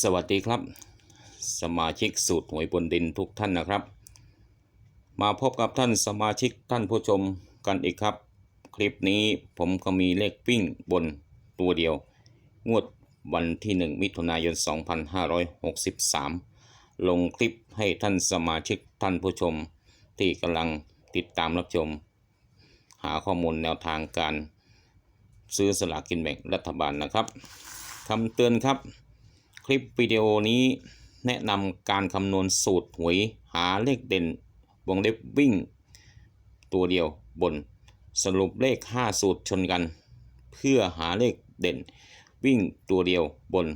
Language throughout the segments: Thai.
สวัสดีครับ สมาชิกสูตรหวยบนดินทุกท่านนะครับ มาพบกับท่านสมาชิกท่านผู้ชมกันอีกครับ คลิปนี้ผมก็มีเลขวิ่งบนตัวเดียว งวดวันที่ 1 มิถุนายน 2563 ลงคลิปให้ท่านสมาชิกท่านผู้ชม ที่กำลังติดตามรับชม หาข้อมูลแนวทางการ ซื้อสลากกินแบ่งรัฐบาลนะครับคำเตือนครับ คลิปวิดีโอนี้แนะนำการคำนวณสูตรหวยหาเลขเด่น วงเล็บวิ่ง ตัวเดียวบนสรุปเลข 5 สูตรชนกัน เพื่อหาเลขเด่น วิ่งตัวเดียวบน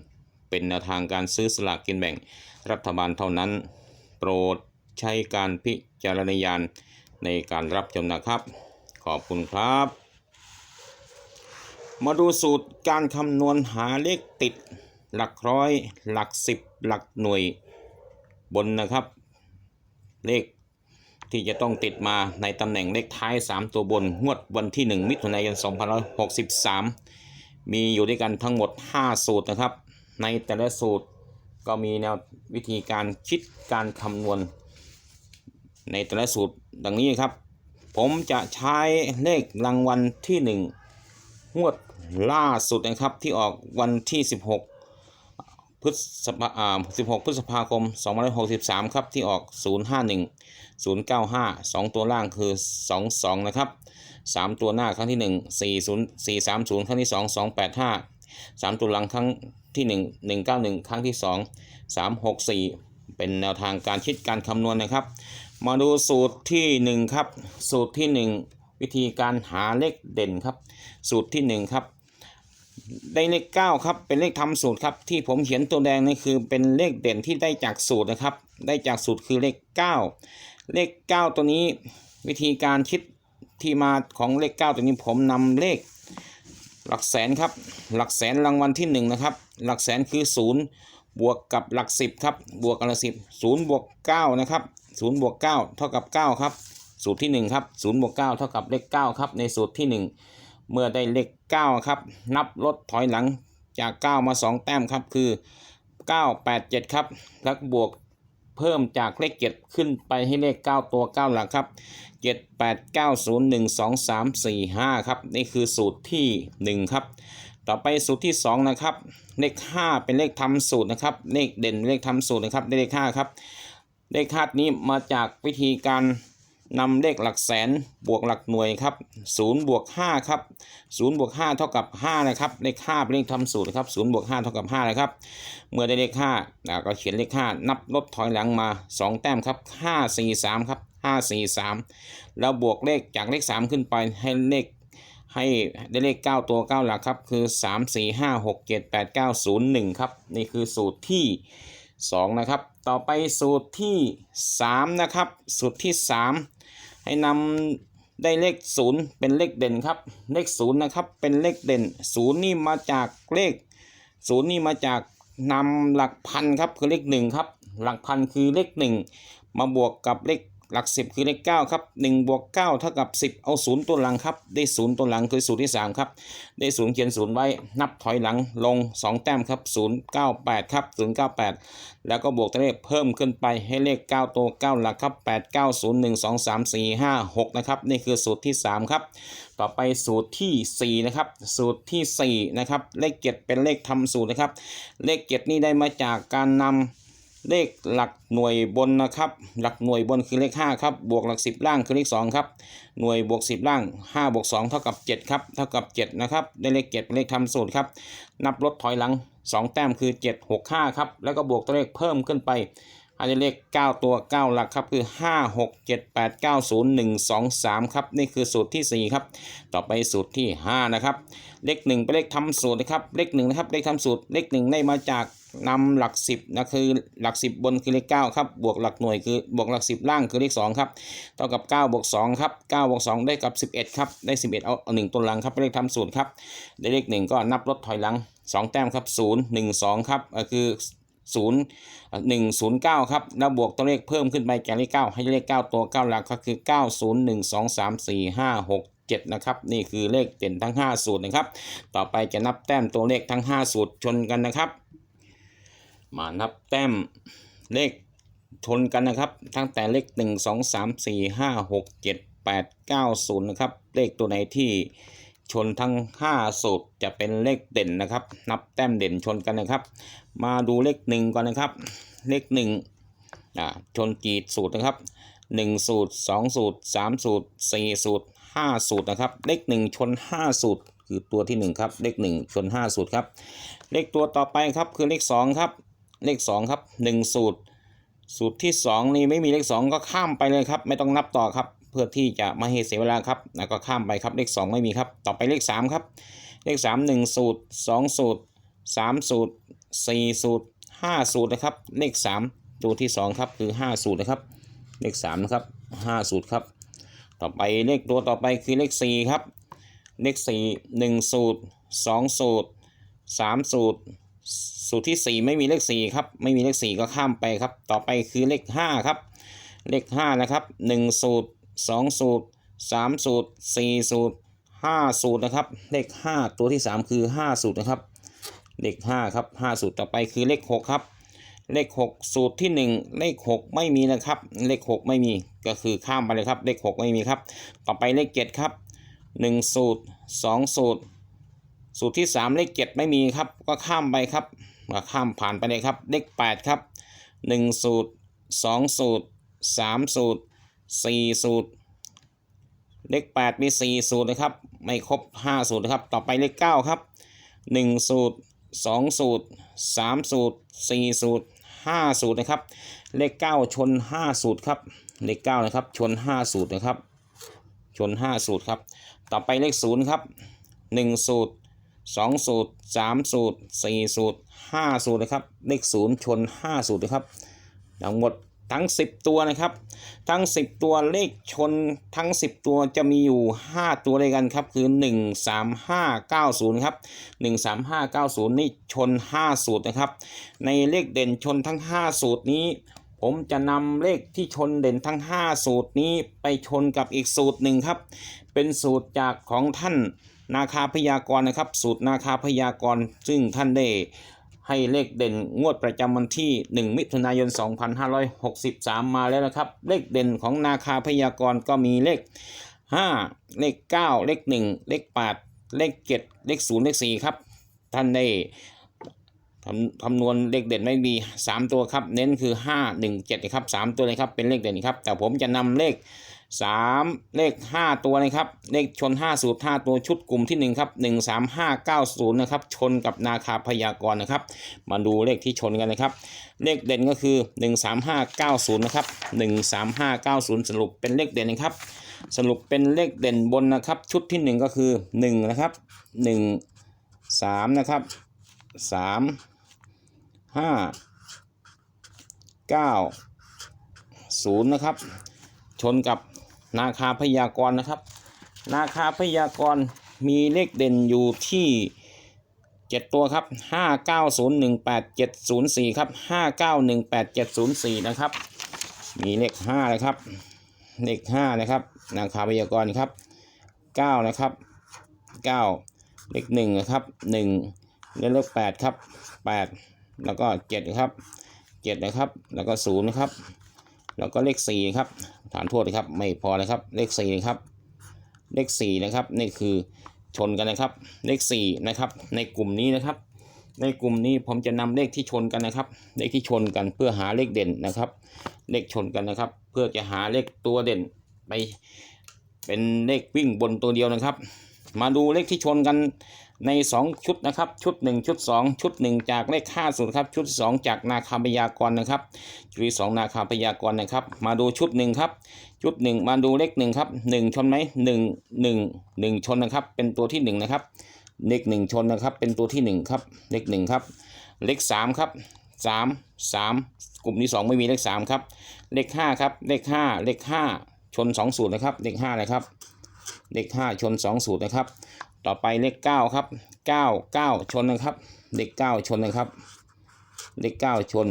เป็นแนวทางการซื้อสลากกินแบ่งรัฐบาลเท่านั้น โปรดใช้การพิจารณญาณในการรับชมนะครับ ขอบคุณครับ มาดูสูตรการคำนวณหาเลขติด หลักร้อย หลักสิบหลักหน่วยบนนะครับ เลขที่จะต้องติดมาในตำแหน่งเลขท้าย 3 ตัวบน งวดวันที่ 1 มิถุนายน2563 มีอยู่ด้วยกันทั้งหมด 5 สูตรนะครับ ในแต่ละสูตรก็มีแนววิธีการคิดการคำนวณ ในแต่ละสูตรดังนี้ครับ ผมจะใช้เลขรางวัลที่ 1 งวดล่าสุดนะครับที่ออกวันที่ 16 พฤษภาอ่า16 พฤษภาคม 2563 ครับ ที่ออก 051 095 2 ตัวล่างคือ 22 นะครับ 3 ตัวหน้าครั้งที่ 1 40 430 ครั้งที่ 2 285 3 ตัวหลังครั้งที่ 1 191 ครั้งที่ 2 364 เป็นแนวทางการคิดการคำนวณนะครับ มาดูสูตรที่ 1 ครับ สูตรที่ 1 วิธีการหาเลขเด่นครับ สูตรที่ 1 ครับ ได้เลข9ครับเป็นเลขทำสูตรครับที่ผมเขียนตัวแดงนี่คือเป็นเลขเด่นที่ได้จากสูตรนะครับ ได้จากสูตรคือเลข9เลข9ตัวนี้วิธีการคิดที่มาของเลข9ตัวนี้ผมนำเลข หลักแสนครับ หลักแสนรางวัลที่1นะครับ หลักแสนคือ0บวกกับหลัก10ครับบวกกับหลักสิบศูนย์บวก9นะครับ0บวก9เท่ากับ9ครับสูตรที่1ครับ0บวก9เท่ากับเลข9ครับในสูตรที่1 เมื่อได้เลข9ครับ นับลดถอยหลังจาก 9 มา 2 แต้มครับ คือ 9 8 7 ครับ แล้วบวกเพิ่มจากเลข 7 ขึ้นไปให้เลข 9 ตัว 9 หลักครับ 7 8 9 0 1 2 3 4 5 ครับ นี่คือสูตรที่ 1 ครับ ต่อไปสูตรที่ 2 นะครับ เลข 5 เป็นเลขทำสูตรนะครับ เลขเด่นเลขทำสูตรนะครับ ได้เลข 5 ครับ เลขคาดนี้มาจากวิธีการ นำเลขหลักแสนบวกหลักหน่วยครับ0บวก5ครับ0บวก5เท่ากับ5นะครับเลข5เป็นเลขทำสูตรครับ0บวก5เท่ากับ5นะครับเมื่อได้เลข5เราก็เขียนเลข5นับลดถอยหลังมา 2 แต้มครับ5 4 3ครับ5 4 3 แล้วบวกเลขจากเลข 3 ขึ้นไปให้เลขให้ได้เลข 9 ตัว 9 หลักครับคือ 3 4 5 6 7 8 9 0 1ครับนี่คือสูตรที่ 2 นะครับ ต่อไปสูตรที่ 3 นะครับ สูตรที่ 3 ให้นำได้เลข0เป็นเลขเด่นครับ เลข0นะครับเป็นเลขเด่น0นี่มาจากเลข0นี่มาจากนำหลักพันครับคือเลข1ครับ หลักพันคือเลข1มาบวกกับเลข หลัก 10 คือเลข9ครับ1บวก9เท่ากับ 10 เอา 0 ตัวหลังครับ ได้ 0 ตัวหลังคือสูตรที่ 3 ครับ ได้ 0 เขียน 0 ไว้ นับถอยหลังลง 2 แต้มครับ 098 ครับ 098 แล้วก็บวกตัวเลขเพิ่มขึ้นไปให้เลข 9 ตัว 9 หลักครับ 8 9 0 1 2 3 4 5 6 นะครับ นี่คือสูตรที่ 3 ครับ ต่อไปสูตรทีสี่4 นะครับ สูตรทีสี่4 นะครับ เลข7เป็นเลขทำสูตรนะครับ เลข7นี่ได้มาจากการนำ เลขหลักหน่วยบนนะครับ หลักหน่วยบนคือเลข5ครับ บวกหลัก 10 ล่างคือเลข2ครับ หน่วยบวก 10 ล่าง5บวก2เท่ากับ7ครับ เท่ากับ7นะครับ ได้เลข7เป็นเลขทำสูตรครับ นับลดถอยหลัง 2 แต้มคือ 7 6 5ครับ แล้วก็บวกตัวเลขเพิ่มขึ้นไปอันนี้เลข 9 ตัว 9 หลักครับ คือ 5 6 7 8 9 0 1 2 3 ครับ นี่คือสูตรที่ 4 ครับ ต่อไปสูตรที่ 5 นะครับ เลข 1 เป็นเลขทำสูตรนะครับ เลข1นะครับ เลขทำสูตร เลข 1 ได้มาจาก นำหลัก10นะคือหลัก10บนคือเลข9ครับบวกหลักหน่วยคือบวกหลัก10ล่างคือเลข2ครับเท่ากับ9บวก2ครับ9บวก2ได้กับ11ครับได้11เอาเอา1ตัวหลังครับเป็นเลขทำสูตรครับได้เลข1ก็นับลดถอยหลัง2แต้มครับ0 1 2ครับคือ0 1 0 9ครับแล้วบวกตัวเลขเพิ่มขึ้นไปแก่เลข9ให้เลข9ตัว9หลักก็คือ9 0 1 2 3 4 5 6 7นะครับนี่คือเลขเด่นทั้ง 5 สูตรนะครับ ต่อไปจะนับแต้มตัวเลขทั้ง 5 สูตรชนกันนะครับ มานับแต้มเลขชนกันนะครับ ตั้งแต่เลขหนึ่งสองสามสี่ห้าหกเจ็ดแปดเก้าศูนย์นะครับ เลขตัวไหนที่ชนทั้งห้าสูตรจะเป็นเลขเด่นนะครับ นับแต้มเด่นชนกันนะครับ มาดูเลขหนึ่งก่อนนะครับ เลขหนึ่งอ่าชนจีดสูตรนะครับหนึ่งสูตรสองสูตรสามสูตรสี่สูตรห้าสูตรนะครับ เลขหนึ่งชนห้าสูตร คือตัวที่หนึ่งครับ เลขหนึ่งชนห้าสูตรครับ เลขตัวต่อไปครับคือเลขสองครับ เลขสองครับหนึ่งสูตร สูตรที่สองนี่ไม่มีเลขสองก็ข้ามไปเลยครับ ไม่ต้องนับต่อครับ เพื่อที่จะไม่ให้เสียเวลาครับแล้วก็ข้ามไปครับเลขสองไม่มีครับ ต่อไปเลขสามครับ เลขสามหนึ่งสูตรสองสูตรสามสูตรสี่สูตรห้าสูตรนะครับ เลขสามตัวที่สองครับคือห้าสูตรนะครับ เลขสามนะครับห้าสูตรครับ ต่อไปเลขตัวต่อไปคือเลขสี่ครับ เลขสี่หนึ่งสูตรสองสูตรสามสูตร สูตรที่สี่ไม่มีเลขสี่ครับไม่มีเลขสี่ก็ข้ามไปครับ ต่อไปคือเลขห้าครับเลขห้านะครับหนึ่งสูตรสองสูตรสามสูตรสี่สูตรห้าสูตรนะครับเลขห้าตัวที่สามคือห้าสูตรนะครับเลขห้าครับห้าสูตรต่อไปคือเลขหกครับเลขหกสูตรที่หนึ่งเลขหกไม่มีนะครับ เลขหกไม่มีก็คือข้ามไปเลยครับ เลขหกไม่มีครับ ต่อไปเลขเจ็ดครับหนึ่งสูตรสองสูตร สูตรที่สามเลขเจ็ดไม่มีครับ ก็ข้ามไปครับข้ามผ่านไปเลยครับ เลขแปดครับหนึ่งสูตรสองสูตรสามสูตรสี่สูตร เลขแปดมีสี่สูตรนะครับ ไม่ครบห้าสูตรนะครับ ต่อไปเลขเก้าครับหนึ่งสูตรสองสูตรสามสูตรสี่สูตรห้าสูตรนะครับ เลขเก้าชนห้าสูตรครับ เลขเก้านะครับ ชนห้าสูตรนะครับ ชนห้าสูตรครับ ต่อไปเลขศูนย์ครับหนึ่งสูตร สองสูตรสามสูตรสี่สูตรห้าสูตรนะครับ เลขศูนย์ชนห้าสูตรนะครับทั้งหมดทั้ง 10 ตัวนะครับ ทั้ง 10 ตัวเลขชนทั้ง 10 ตัวจะมีอยู่ 5 ตัวด้วยกันครับ คือ 1 3 5 9 0ครับ1 3 5 9 0 นี่ชน 5 สูตรนะครับ ในเลขเด่นชนทั้ง 5 สูตรนี้ ผมจะนำเลขที่ชนเด่นทั้ง 5 สูตรนี้ไปชนกับอีกสูตรหนึ่งครับ เป็นสูตรจากของท่าน นาคาพยากรณ์นะครับ สูตรนาคาพยากรณ์ ซึ่งท่านได้ให้เลขเด่นงวดประจำวันที่ 1 มิถุนายน 2563 มาแล้วนะครับ เลขเด่นของนาคาพยากรณ์ก็มีเลข 5 เลข 9 เลข 1 เลข 8 เลข 7 เลข 0 เลข 4 ครับ ท่านได้คำคำนวณเลขเด่นไม่มี3 ตัวครับ เน้นคือ 5 1 7นะครับ 3 ตัวเลยครับ เป็นเลขเด่นครับ แต่ผมจะนำเลข 3 เลข 5 ตัวนะครับ เลขชน 5 สูตร 5 ตัวชุดกลุ่มที่ 1 ครับ 1 3 5 9 0 นะครับ ชนกับนาคาพยากรนะครับ มาดูเลขที่ชนกันนะครับ เลขเด่นก็คือ 1 3 5 9 0 นะครับ 1 3 5 9 0 สรุปเป็นเลขเด่นนะครับ สรุปเป็นเลขเด่นบนนะครับ ชุดที่ 1 ก็คือ 1 นะครับ 1 3 นะครับ 3 5 9 0 นะครับ ชนกับนาคาพยากรนะครับ นาคาพยากรมีเลขเด่นอยู่ที่7ตัวครับ59018704ครับ591870นะครับ มีเลข5นะครับ เลข5นะครับ นาคาพยากรครับ9นะครับ9เลข1นะครับ1และเลข8ครับ8แล้วก็7ครับ7นะครับ แล้วก็0นะครับ แล้วก็เลข4ครับ ฐานโทษนะครับ ไม่พอนะครับ เลข4นะครับ เลข4นะครับ นี่คือชนกันนะครับ เลข4นะครับ ในกลุ่มนี้นะครับ ในกลุ่มนี้ผมจะนำเลขที่ชนกันนะครับ เลขที่ชนกันเพื่อหาเลขเด่นนะครับ เลขชนกันนะครับ เพื่อจะหาเลขตัวเด่นไปเป็นเลขวิ่งบนตัวเดียวนะครับ มาดูเลขที่ชนกัน ใน 2 ชุดนะครับ ชุด 1 ชุด 2 ชุด 1 จากเลข5สูตรครับชุด 2 จากนาคาพยากรนะครับชุดที่สองนาคาพยากรนะครับ มาดูชุดหนึ่งครับชุดหนึ่งมาดูเลขหนึ่งครับหนึ่งชนไหมหนึ่งหนึ่งหนึ่งชนนะครับ เป็นตัวที่หนึ่งนะครับเลขหนึ่งชนนะครับ เป็นตัวที่หนึ่งครับเลขหนึ่งครับเลขสามครับสามสามกลุ่มที่สองไม่มีเลขสามครับเลขห้าครับเลขห้าเลขห้าชนสองสูตรนะครับเลขห้านะครับเลขห้าชนสองสูตรนะครับ ต่อไปเลขเก้าครับเก้าเก้าชนนะครับเลขเก้าชนนะครับเลขเก้าชน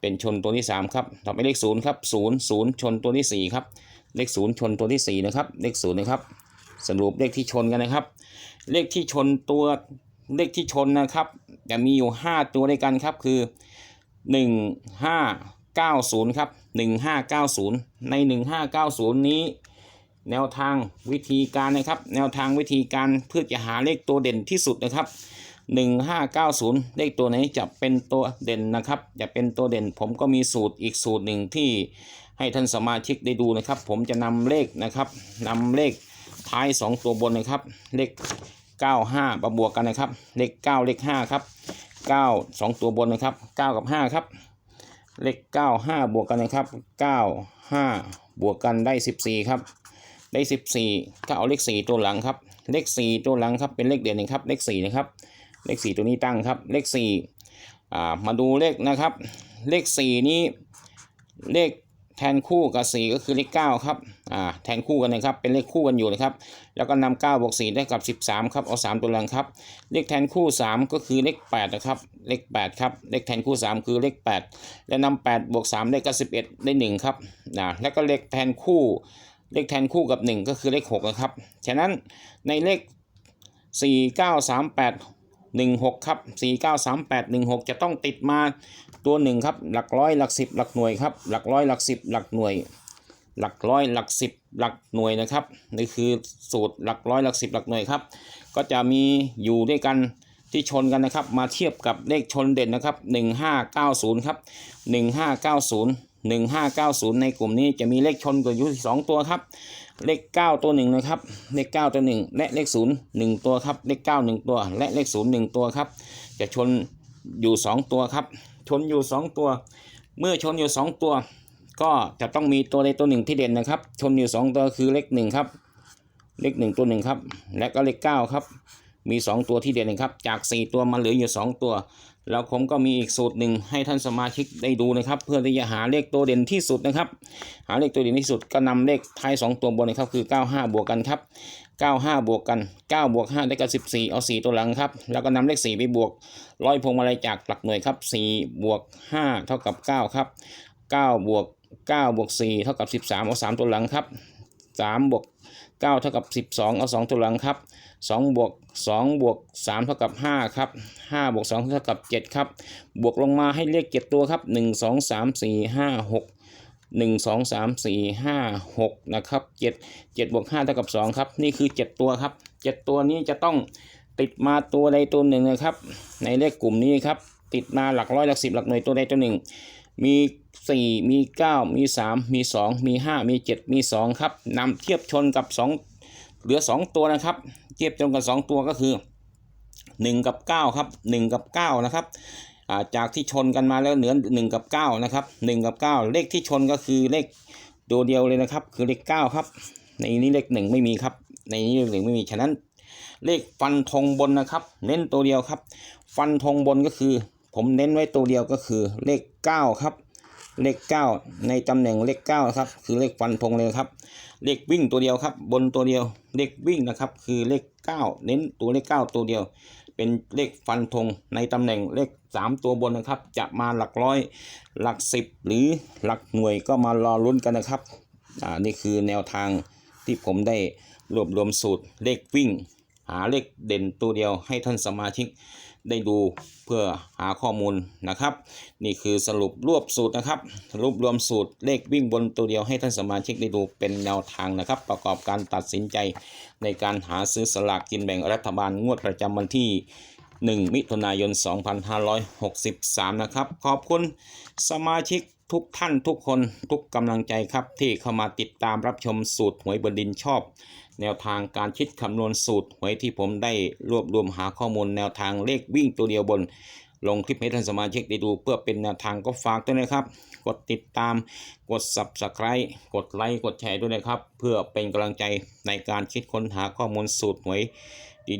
เป็นชนตัวที่3ครับต่อไปเลขศูนย์ครับศูนย์ศูนย์ชนตัวที่4ครับเลขศูนย์ชนตัวที่4นะครับเลขศูนย์นะครับสรุปเลขที่ชนกันนะครับ เลขที่ชนตัวเลขที่ชนนะครับจะมีอยู่ 5 ตัวด้วยกันครับคือ 1590 ครับ 1590 ใน 1590 นี้ แนวทางวิธีการนะครับ แนวทางวิธีการเพื่อจะหาเลขตัวเด่นที่สุดนะครับ 1590 เลขตัวไหนจะเป็นตัวเด่นนะครับ จะเป็นตัวเด่น ผมก็มีสูตรอีกสูตรหนึ่งที่ให้ท่านสมาชิกได้ดูนะครับ ผมจะนำเลขนะครับนำเลขท้าย 2 ตัวบนนะครับ เลข 95มาบวกกันนะครับ เลข 9 เลข 5 ครับ 9 2 ตัวบนนะครับ 9 กับ 5 ครับ เลข 9 5 บวกกันนะครับ 9 5 บวกกันได้ 14 ครับ ได้ 14ก็เอาเลข 4 ตัวหลังครับ เลข 4 ตัวหลังครับเป็นเลขเด่นนะครับ เลข 4 นะครับ เลข 4 ตัวนี้ตั้งครับ เลข4อ่ามาดูเลขนะครับ เลข 4 นี้ เลขแทนคู่กับ 4 ก็คือเลข9ครับ อ่า แทนคู่กันนะครับ เป็นเลขคู่กันอยู่นะครับ แล้วก็นำ9บวก4ได้กับ 13 ครับ เอา 3 ตัวหลังครับ เลขแทนคู่ 3 ก็คือเลข8นะครับ เลข8ครับ เลขแทนคู่ 3 คือเลข 8 และนำ8บวก3ได้กับ 11 ได้1ครับนะแล้วก็เลขแทนคู่ เลขแทนคู่กับ 1 ก็คือเลข6นะครับ ฉะนั้นในเลข 4 9 3 8 1 6 ครับ 4 9 3 8 1 6 จะต้องติดมาตัวหนึ่งครับ หลักร้อยหลักสิบหลักหน่วยครับ หลักร้อยหลักสิบหลักหน่วย หลักร้อยหลักสิบหลักหน่วยนะครับ นี่คือสูตรหลักร้อยหลักสิบหลักหน่วยครับ ก็จะมีอยู่ด้วยกันที่ชนกันนะครับ มาเทียบกับเลขชนเด่นนะครับ 1590 ครับ 1590 1590 ในกลุ่มนี้จะมีเลขชนกับอยู่สองตัวครับ เลข 9 ตัวหนึ่งนะครับ เลข 9 ตัวหนึ่งและเลข 0 1 ตัวครับ เลข 9 1 ตัว และเลข 0 1 ตัวครับ จะชนอยู่ 2 ตัวครับ ชนอยู่ 2 ตัว เมื่อชนอยู่ 2 ตัว ก็จะต้องมีตัวใดตัวหนึ่งที่เด่นนะครับ ชนอยู่ 2 ตัวคือเลข 1 ครับ เลข 1 ตัวหนึ่งครับ และก็เลข 9 ครับ มี 2 ตัวที่เด่นนะครับ จาก 4 ตัวมาเหลืออยู่ 2 ตัว แล้วผมก็มีอีกสูตรหนึ่งให้ท่านสมาชิกได้ดูนะครับ เพื่อที่จะหาเลขตัวเด่นที่สุดนะครับ หาเลขตัวเด่นที่สุดก็นำเลขท้าย 2 ตัวบนนะครับคือ 95 บวกกันครับ95 บวกกัน 9 บวก 5 ได้กับ 14 เอา 4 ตัวหลังครับ แล้วก็นำเลข 4 ไปบวกร้อยพวงมาลัยจากหลักหน่วยครับ 4 บวก 5 เท่ากับ 9 ครับ 9 บวก 9 บวก 4 เท่ากับ 13 เอา 3 ตัวหลังครับ 3 บวก 9 เท่ากับ 12 เอา 2 ตัวหลังครับ 2 บวก 2 บวก 3 เท่ากับ 5 ครับ 5 บวก 2 เท่ากับ 7 ครับ บวกลงมาให้เลข 7 ตัวครับ 1 2 3 4 5 6 1 2 3 4 5 6 นะครับ 7 7บวก5เท่ากับ 2 ครับ นี่คือ 7 ตัวครับ 7 ตัวนี้จะต้องติดมาตัวใดตัวหนึ่งนะครับ ในเลขกลุ่มนี้ครับ ติดมาหลักร้อยหลักสิบหลักหน่วยตัวใดตัวหนึ่ง มี4มี9มี3มี2มี5มี7มี2ครับนำเทียบชนกับ2เหลือ2ตัวนะครับ เทียบชนกับ2ตัวก็คือ1กับ9ครับ1กับ9นะครับาจากที่ชนกันมาแล้วเหลือ1กับ9นะครับ1กับ9เลขที่ชนก็คือเลขตัวเดียวเลยนะครับ คือเลข9ครับ ในนี้เลข1ไม่มีครับ ในนี้เลขหนึ่งไม่มีฉะนั้น เลขฟันธงบนนะครับ เน้นตัวเดียวครับ ฟันธงบนก็คือ ผมเน้นไว้ตัวเดียวก็คือเลข 9 ครับ เลข 9 ในตำแหน่งเลข9ครับ คือเลขฟันธงเลยครับ เลขวิ่งตัวเดียวครับ บนตัวเดียว เลขวิ่งนะครับ คือเลข 9 เน้นตัวเลข 9 ตัวเดียว เป็นเลขฟันธงในตำแหน่งเลข 3 ตัวบนนะครับ จะมาหลักร้อย หลัก 10 หรือหลักหน่วยก็มารอลุ้นกันนะครับ อ่า นี่คือแนวทางที่ผมได้รวบรวมสูตรเลขวิ่ง หาเลขเด่นตัวเดียวให้ท่านสมาชิกได้ดูเพื่อหาข้อมูลนะครับ นี่คือสรุปรวบสูตรนะครับรวบรวมสูตรเลขวิ่งบนตัวเดียวให้ท่านสมาชิกได้ดูเป็นแนวทางนะครับ ประกอบการตัดสินใจในการหาซื้อสลากกินแบ่งรัฐบาลงวดประจำวันที่ 1 มิถุนายน 2563 นะครับ ขอบคุณสมาชิกทุกท่านทุกคนทุกกำลังใจครับที่เข้ามาติดตามรับชมสูตรหวยบนดินชอบ แนวทางการคิดคำนวณสูตรหวยที่ผมได้รวบรวมหาข้อมูลแนวทางเลขวิ่งตัวเดียวบน ลงคลิปให้ท่านสมาชิกได้ดู เพื่อเป็นแนวทางก็ฝากด้วยนะครับ กดติดตามกด subscribe กดไลค์กดแชร์ด้วยนะครับ เพื่อเป็นกำลังใจในการคิดค้นหาข้อมูลสูตรหวย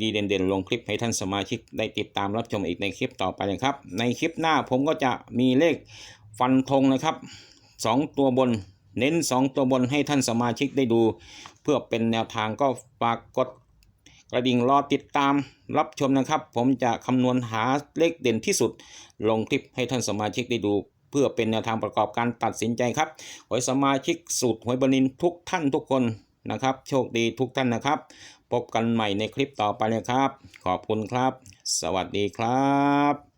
ดีๆเด่นๆ ลงคลิปให้ท่านสมาชิกได้ติดตามรับชมอีกในคลิปต่อไปนะครับ ในคลิปหน้าผมก็จะมีเลขฟันธงนะครับ 2 ตัวบน เน้น 2 ตัวบนให้ท่านสมาชิกได้ดู เพื่อเป็นแนวทางก็ฝากกดกระดิ่งรอติดตามรับชมนะครับ ผมจะคำนวณหาเลขเด่นที่สุด ลงคลิปให้ท่านสมาชิกได้ดู เพื่อเป็นแนวทางประกอบการตัดสินใจครับหวยสมาชิกสูตรหวยบรินทุกท่านทุกคนนะครับ โชคดีทุกท่านนะครับ พบกันใหม่ในคลิปต่อไปเลยครับ ขอบคุณครับ สวัสดีครับ